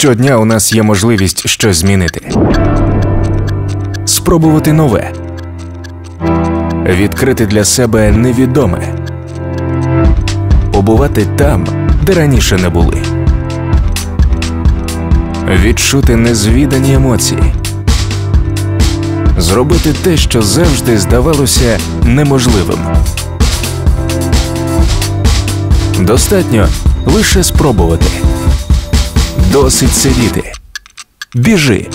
Щодня у нас є можливість щось змінити, спробувати нове, відкрити для себе невідоме, побувати там, де раніше не були, відчути незвідані емоції, зробити те, що завжди здавалося неможливим. Достатньо лише спробувати. Досить сидіти. Біжи.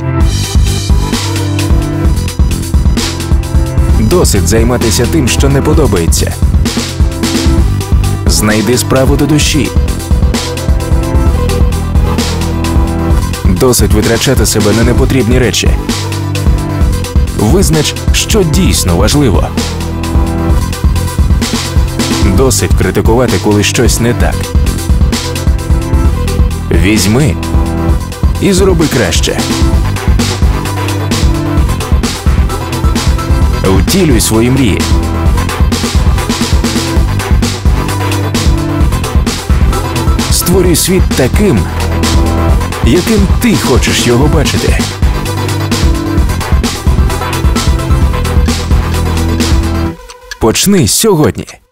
Досить займатися тим, що не подобається. Знайди справу до душі. Досить витрачати себе на непотрібні речі. Визнач, що дійсно важливо. Досить критикувати, коли щось не так. Візьми і зроби краще. Втілюй свої мрії. Створюй світ таким, яким ти хочеш його бачити. Почни сьогодні.